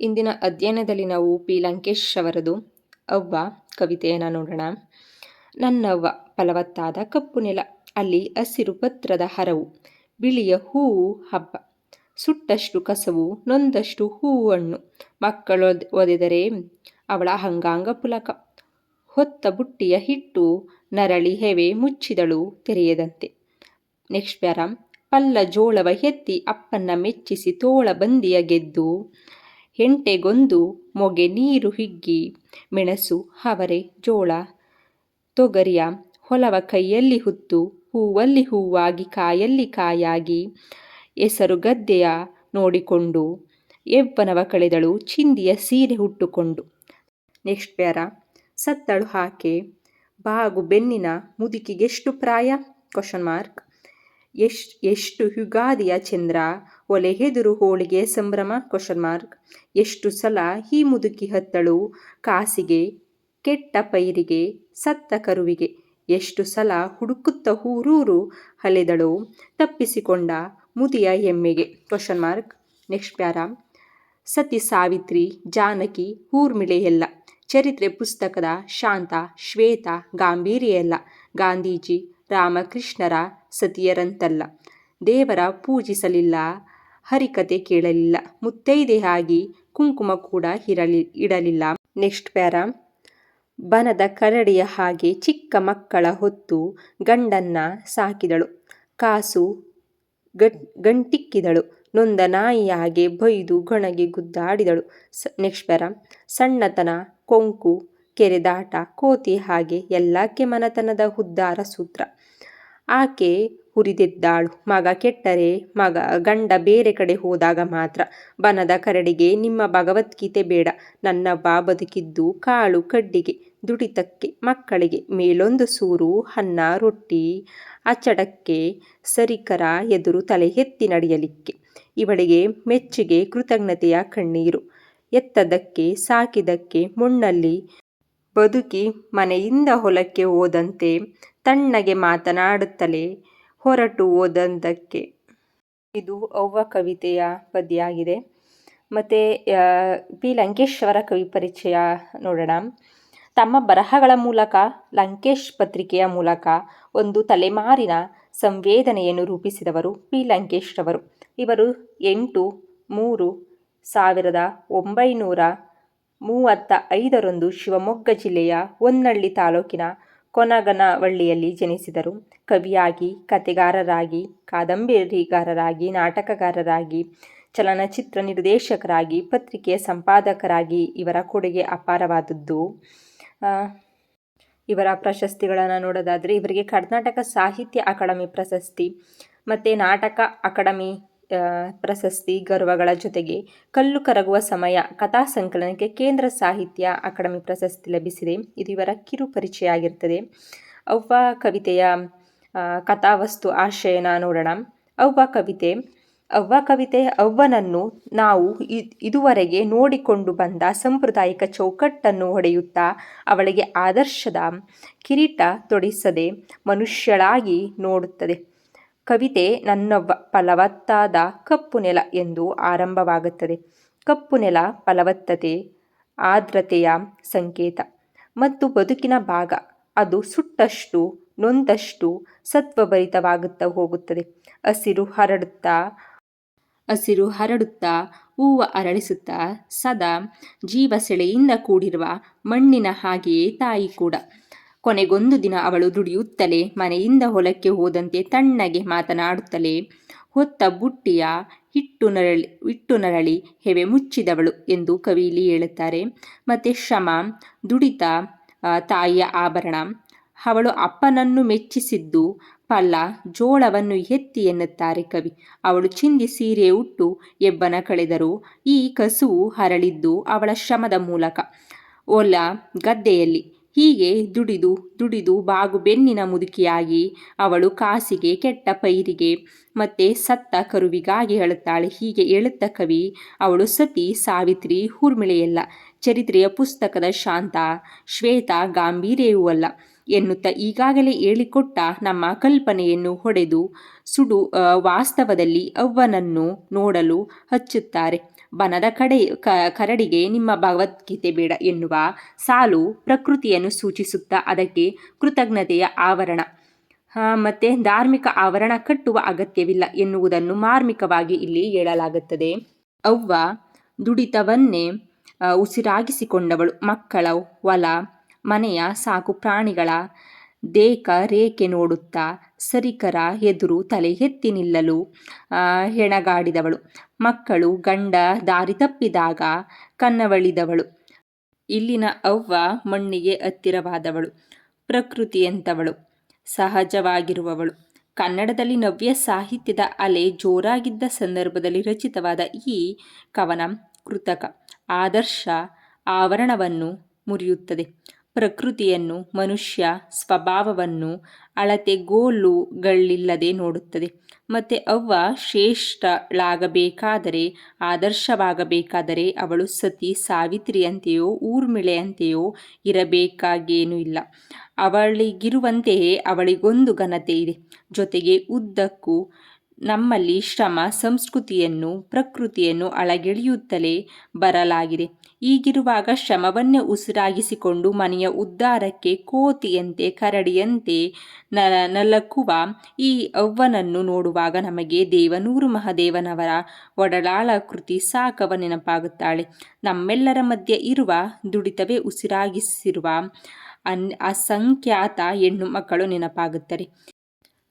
ಇಂದಿನ ಅಧ್ಯಯನದಲ್ಲಿ ನಾವು ಪಿ. ಲಂಕೇಶ್ ಅವರದು ಅವ್ವ ಕವಿತೆಯನ್ನು ನೋಡೋಣ. ನನ್ನವ್ವ ಫಲವತ್ತಾದ ಕಪ್ಪು ನೆಲ, ಅಲ್ಲಿ ಹಸಿರು ಪತ್ರದ ಹರವು, ಬಿಳಿಯ ಹೂವು ಹಬ್ಬ. ಸುಟ್ಟಷ್ಟು ಕಸವು, ನೊಂದಷ್ಟು ಹೂವು ಹಣ್ಣು ಮಕ್ಕಳು ಒದೆದರೆ ಅವಳ ಅಂಗಾಂಗ ಪುಲಕ. ಹೊತ್ತ ಬುಟ್ಟಿಯ ಹಿಟ್ಟು, ನರಳಿ ಹೆವೆ ಮುಚ್ಚಿದಳು ತೆರೆಯದಂತೆ. ನೆಕ್ಸ್ಟ್ ಪ್ಯಾರಂ ಪಲ್ಲ ಜೋಳವ ಎತ್ತಿ ಅಪ್ಪನ್ನ ಮೆಚ್ಚಿಸಿ ತೋಳ ಬಂದಿಯ ಗೆದ್ದು ಹೆಂಟೆಗೊಂದು ಮೊಗೆ ನೀರು ಹಿಗ್ಗಿ, ಮೆಣಸು ಹವರೆ ಜೋಳ, ತೊಗರಿಯ ಹೊಲವ ಕೈಯಲ್ಲಿ ಹುತ್ತು, ಹೂವಲ್ಲಿ ಹೂವಾಗಿ ಕಾಯಲ್ಲಿ ಕಾಯಾಗಿ, ಹೆಸರು ಗದ್ದೆಯ ನೋಡಿಕೊಂಡು ಯವ್ವನವ ಕಳೆದಳು ಚಿಂದಿಯ ಸೀರೆ ಹುಟ್ಟುಕೊಂಡು ನೆಕ್ಸ್ಟ್ ಪ್ಯಾರ, ಸತ್ತಳು ಹಾಕೆ, ಬಾಗು ಬೆನ್ನಿನ ಮುದುಕಿಗೆಷ್ಟು ಪ್ರಾಯ? ಕ್ವಶನ್ ಮಾರ್ಕ್ ಎಷ್ಟು ಎಷ್ಟು ಯುಗಾದಿಯ ಚಂದ್ರ? ಒಲೆ ಹೆದುರು ಹೋಳಿಗೆ ಸಂಭ್ರಮ? ಕ್ವಶನ್ ಮಾರ್ಕ್ ಎಷ್ಟು ಸಲ ಹೀ ಮುದುಕಿ ಹತ್ತಳು? ಕಾಸಿಗೆ, ಕೆಟ್ಟ ಪೈರಿಗೆ, ಸತ್ತ ಕರುವಿಗೆ. ಎಷ್ಟು ಸಲ ಹುಡುಕುತ್ತ ಊರೂರು ಹಲೆದಳು? ತಪ್ಪಿಸಿಕೊಂಡ ಮುದಿಯ ಎಮ್ಮೆಗೆ question mark next para. Sati Savitri, Janaki, Urmila ಎಲ್ಲ. ಚರಿತ್ರೆ ಪುಸ್ತಕದ ಶಾಂತ, ಶ್ವೇತ, ಗಾಂಭೀರ್ಯ ಎಲ್ಲ. ಗಾಂಧೀಜಿ, ರಾಮಕೃಷ್ಣರ ಸತಿಯರಂತಲ್ಲ. ದೇವರ ಪೂಜಿಸಲಿಲ್ಲ, ಹರಿಕತೆ ಕೇಳಲಿಲ್ಲ, ಮುತ್ತೈದೆಯಾಗಿ ಕುಂಕುಮ ಕೂಡ ಇರಲಿ ಇಡಲಿಲ್ಲ. Next para. ಬನದ ಕರಡಿಯ ಹಾಗೆ ಚಿಕ್ಕ ಮಕ್ಕಳ ಹೊತ್ತು ಗಂಡನ್ನ ಸಾಕಿದಳು. ಕಾಸು ಗಟ್, ಗಂಟಿಕ್ಕಿದಳು. ನೊಂದ ನಾಯಿಯಾಗೆ ಬೈದು ಗೊಣಗಿ ಗುದ್ದಾಡಿದಳು. ಸ, ನೆಕ್ಸ್ಟ್ ಪ್ಯಾರ. ಸಣ್ಣತನ, ಕೊಂಕು ಕೆರೆದಾಟ ಕೋತಿ ಹಾಗೆ ಎಲ್ಲಕ್ಕೆ ಮನತನದ ಉದ್ಧಾರ ಸೂತ್ರ. ಆಕೆ ಹುರಿದಿದ್ದಾಳು. ಮಗ ಕೆಟ್ಟರೆ, ಮಗ ಗಂಡ ಬೇರೆ ಕಡೆ ಹೋದಾಗ ಮಾತ್ರ. ಬನದ ಕರಡಿಗೆ, ನಿಮ್ಮ ಭಗವದ್ಗೀತೆ ಬೇಡ. ನನ್ನವ್ವ ಬದುಕಿದ್ದು ಕಾಳು ಕಡ್ಡಿಗೆ, ದುಡಿತಕ್ಕೆ, ಮಕ್ಕಳಿಗೆ. ಮೇಲೊಂದು ಸೂರು, ಅನ್ನ, ರೊಟ್ಟಿ, ಅಚ್ಚಡಕ್ಕೆ, ಸರಿಕರ ಎದುರು ತಲೆ ಎತ್ತಿ ನಡೆಯಲಿಕ್ಕೆ. ಇವಳಿಗೆ ಮೆಚ್ಚುಗೆ, ಕೃತಜ್ಞತೆಯ ಕಣ್ಣೀರು. ಎತ್ತದಕ್ಕೆ, ಸಾಕಿದಕ್ಕೆ, ಮುಣ್ಣಲ್ಲಿ ಬದುಕಿ ಮನೆಯಿಂದ ಹೊಲಕ್ಕೆ ಹೋದಂತೆ ತಣ್ಣಗೆ ಮಾತನಾಡುತ್ತಲೇ ಹೊರಟು ಓದಂದಕ್ಕೆ ಇದು ಅವ್ವ ಕವಿತೆಯ ಪದ್ಯ ಆಗಿದೆ ಮತ್ತು ಪಿ. ಲಂಕೇಶ್ವರ ಕವಿ ಪರಿಚಯ ನೋಡೋಣ. ತಮ್ಮ ಬರಹಗಳ ಮೂಲಕ, ಲಂಕೇಶ್ ಪತ್ರಿಕೆಯ ಮೂಲಕ ಒಂದು ತಲೆಮಾರಿನ ಸಂವೇದನೆಯನ್ನು ರೂಪಿಸಿದವರು ಪಿ. ಲಂಕೇಶ್ ಅವರು ಇವರು ಎಂಟು, ಮೂರು, ಸಾವಿರದ ಒಂಬೈನೂರ ಮೂವತ್ತ ಐದರಂದು ಶಿವಮೊಗ್ಗ ಜಿಲ್ಲೆಯ ಹೊನ್ನಳ್ಳಿ ತಾಲೂಕಿನ ಕೊನಗನವಳ್ಳಿಯಲ್ಲಿ ಜನಿಸಿದರು. ಕವಿಯಾಗಿ, ಕತೆಗಾರರಾಗಿ, ಕಾದಂಬರಿಗಾರರಾಗಿ, ನಾಟಕಗಾರರಾಗಿ, ಚಲನಚಿತ್ರ ನಿರ್ದೇಶಕರಾಗಿ ಪತ್ರಿಕೆಯ ಸಂಪಾದಕರಾಗಿ ಇವರ ಕೊಡುಗೆ ಅಪಾರವಾದದ್ದು. ಇವರ ಪ್ರಶಸ್ತಿಗಳನ್ನು ನೋಡೋದಾದರೆ, ಇವರಿಗೆ ಕರ್ನಾಟಕ ಸಾಹಿತ್ಯ ಅಕಾಡೆಮಿ ಪ್ರಶಸ್ತಿ, ಮತ್ತು ನಾಟಕ ಅಕಾಡೆಮಿ ಪ್ರಶಸ್ತಿ ಗೌರವಗಳ ಜೊತೆಗೆ ಕಲ್ಲು ಕರಗುವ ಸಮಯ ಕಥಾ ಸಂಕಲನಕ್ಕೆ ಕೇಂದ್ರ ಸಾಹಿತ್ಯ ಅಕಾಡೆಮಿ ಪ್ರಶಸ್ತಿ ಲಭಿಸಿದೆ. ಇದು ಇವರ ಕಿರು ಪರಿಚಯ ಆಗಿರ್ತದೆ ಅವ್ವ ಕವಿತೆಯ ಕಥಾವಸ್ತು ಆಶಯನ ನೋಡೋಣ. ಅವ್ವ ಕವಿತೆ ಅವ್ವ ಕವಿತೆ ಅವ್ವನನ್ನು ನಾವು ಇದುವರೆಗೆ ನೋಡಿಕೊಂಡು ಬಂದ ಸಾಂಪ್ರದಾಯಿಕ ಚೌಕಟ್ಟನ್ನು ಹೊಡೆಯುತ್ತಾ ಅವಳಿಗೆ ಆದರ್ಶದ ಕಿರೀಟ ತೊಡಿಸದೆ ಮನುಷ್ಯಳಾಗಿ ನೋಡುತ್ತದೆ. ಕವಿತೆ ನನ್ನ ಫಲವತ್ತಾದ ಕಪ್ಪು ನೆಲ ಎಂದು ಆರಂಭವಾಗುತ್ತದೆ. ಕಪ್ಪು ನೆಲ ಫಲವತ್ತತೆ, ಆರ್ದ್ರತೆಯ ಸಂಕೇತ ಮತ್ತು ಬದುಕಿನ ಭಾಗ. ಅದು ಸುಟ್ಟಷ್ಟು, ನೊಂದಷ್ಟು ಸತ್ವಭರಿತವಾಗುತ್ತಾ ಹೋಗುತ್ತದೆ. ಹಸಿರು ಹರಡುತ್ತಾ ಹಸಿರು ಹರಡುತ್ತಾ, ಹೂವು ಅರಳಿಸುತ್ತಾ, ಸದಾ ಜೀವಸೆಳೆಯಿಂದ ಕೂಡಿರುವ ಮಣ್ಣಿನ ಹಾಗೆಯೇ ತಾಯಿ ಕೂಡ. ಕೊನೆಗೊಂದು ದಿನ ಅವಳು ದುಡಿಯುತ್ತಲೇ ಮನೆಯಿಂದ ಹೊಲಕ್ಕೆ ಹೋದಂತೆ ತಣ್ಣಗೆ ಮಾತನಾಡುತ್ತಲೇ, ಹೊತ್ತ ಬುಟ್ಟಿಯ ಹಿಟ್ಟು ನರಳಿ ಹಿಟ್ಟು ನರಳಿ ಹೆವೆ ಮುಚ್ಚಿದವಳು ಎಂದು ಕವಿಲಿ ಹೇಳುತ್ತಾರೆ. ಮತ್ತು ಶ್ರಮ, ದುಡಿತ ತಾಯಿಯ ಆಭರಣ. ಅವಳು ಅಪ್ಪನನ್ನು ಮೆಚ್ಚಿಸಿದ್ದು ಫಲ ಜೋಳವನ್ನು ಎತ್ತಿ ಎನ್ನುತ್ತಾರೆ ಕವಿ. ಅವಳು ಚಿಂದಿ ಸೀರೆ ಉಟ್ಟು ಎಬ್ಬನ ಕಳೆದರು. ಈ ಕಸುವು ಹರಳಿದ್ದು ಅವಳ ಶ್ರಮದ ಮೂಲಕ. ಒಲ ಗದ್ದೆಯಲ್ಲಿ ಹೀಗೆ ದುಡಿದು ದುಡಿದು ಬಾಗು ಬೆನ್ನಿನ ಮುದುಕಿಯಾಗಿ ಅವಳು ಕಾಸಿಗೆ ಕೆಟ್ಟ ಪೈರಿಗೆ ಮತ್ತೆ ಸತ್ತ ಕರುವಿಗಾಗಿ ಹೇಳುತ್ತಾಳೆ. ಹೀಗೆ ಹೇಳುತ್ತ ಕವಿ, ಅವಳು ಸತಿ ಸಾವಿತ್ರಿ ಊರ್ಮಿಳೆಯಲ್ಲ, ಚರಿತ್ರೆಯ ಪುಸ್ತಕದ ಶಾಂತ ಶ್ವೇತ ಗಾಂಭೀರ್ಯವೂ ಅಲ್ಲ ಎನ್ನುತ್ತಾ ಈಗಾಗಲೇ ಹೇಳಿಕೊಟ್ಟ ನಮ್ಮ ಕಲ್ಪನೆಯನ್ನು ಹೊಡೆದು ಸುಡು ವಾಸ್ತವದಲ್ಲಿ ಅವ್ವನನ್ನು ನೋಡಲು ಹಚ್ಚುತ್ತಾರೆ. ಬನದ ಕಡೆ ಕರಡಿಗೆ ನಿಮ್ಮ ಭಗವದ್ಗೀತೆ ಬೇಡ ಎನ್ನುವ ಸಾಲು ಪ್ರಕೃತಿಯನ್ನು ಸೂಚಿಸುತ್ತಾ ಅದಕ್ಕೆ ಕೃತಜ್ಞತೆಯ ಆವರಣ. ಮತ್ತು ಧಾರ್ಮಿಕ ಆವರಣ ಕಟ್ಟುವ ಅಗತ್ಯವಿಲ್ಲ ಎನ್ನುವುದನ್ನು ಮಾರ್ಮಿಕವಾಗಿ ಇಲ್ಲಿ ಹೇಳಲಾಗುತ್ತದೆ. ಅವ್ವ ದುಡಿತವನ್ನೇ ಉಸಿರಾಗಿಸಿಕೊಂಡವಳು. ಮಕ್ಕಳ ಒಲ, ಮನೆಯ ಸಾಕು ಪ್ರಾಣಿಗಳ ದೇಕ ರೇಖೆ ನೋಡುತ್ತಾ ಸರಿಕರ ಎದುರು ತಲೆ ಎತ್ತಿ ನಿಲ್ಲಲು ಹೆಣಗಾಡಿದವಳು. ಮಕ್ಕಳು ಗಂಡ ದಾರಿ ತಪ್ಪಿದಾಗ ಕನ್ನವಳಿದವಳು. ಇಲ್ಲಿನ ಅವ್ವ ಮಣ್ಣಿಗೆ ಹತ್ತಿರವಾದವಳು, ಪ್ರಕೃತಿಯಂತವಳು. ಸಹಜವಾಗಿರುವವಳು. ಕನ್ನಡದಲ್ಲಿ ನವ್ಯ ಸಾಹಿತ್ಯದ ಅಲೆ ಜೋರಾಗಿದ್ದ ಸಂದರ್ಭದಲ್ಲಿ ರಚಿತವಾದ ಈ ಕವನ ಕೃತಕ. ಆದರ್ಶ ಆವರಣವನ್ನು ಮುರಿಯುತ್ತದೆ. ಪ್ರಕೃತಿಯನ್ನು, ಮನುಷ್ಯ ಸ್ವಭಾವವನ್ನು ಅಳತೆಗೋಲುಗಳಿಲ್ಲದೆ ನೋಡುತ್ತದೆ. ಮತ್ತು ಅವ್ವ ಶ್ರೇಷ್ಠಳಾಗಬೇಕಾದರೆ, ಆದರ್ಶವಾಗಬೇಕಾದರೆ ಅವಳು ಸತಿ ಸಾವಿತ್ರಿಯಂತೆಯೋ, ಊರ್ಮಿಳೆಯಂತೆಯೋ ಇರಬೇಕಾಗೇನೂ ಇಲ್ಲ. ಅವಳಿಗಿರುವಂತೆಯೇ ಅವಳಿಗೊಂದು ಘನತೆ ಇದೆ. ಜೊತೆಗೆ ಉದ್ದಕ್ಕೂ ನಮ್ಮಲ್ಲಿ ಶ್ರಮ, ಸಂಸ್ಕೃತಿಯನ್ನು, ಪ್ರಕೃತಿಯನ್ನು ಅಳಗೆಳೆಯುತ್ತಲೇ ಬರಲಾಗಿದೆ. ಹೀಗಿರುವಾಗ ಶ್ರಮವನ್ನೇ ಉಸಿರಾಗಿಸಿಕೊಂಡು ಮನೆಯ ಉದ್ಧಾರಕ್ಕೆ ಕೋತಿಯಂತೆ ಕರಡಿಯಂತೆ ನಲಕುವ ಈ ಅವ್ವನನ್ನು ನೋಡುವಾಗ ನಮಗೆ ದೇವನೂರು ಮಹಾದೇವನವರ ಒಡಲಾಳ ಕೃತಿ ಸಾಕವ ನೆನಪಾಗುತ್ತಾಳೆ. ನಮ್ಮೆಲ್ಲರ ಮಧ್ಯೆ ಇರುವ ದುಡಿತವೇ ಉಸಿರಾಗಿಸಿರುವ ಅನ್ ಅಸಂಖ್ಯಾತ ಹೆಣ್ಣು ಮಕ್ಕಳು ನೆನಪಾಗುತ್ತಾರೆ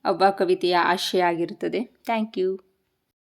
ಅವ್ವ ಕವಿತೆಯ ಆಶಯ ಆಗಿರುತ್ತದೆ ಥ್ಯಾಂಕ್ ಯು.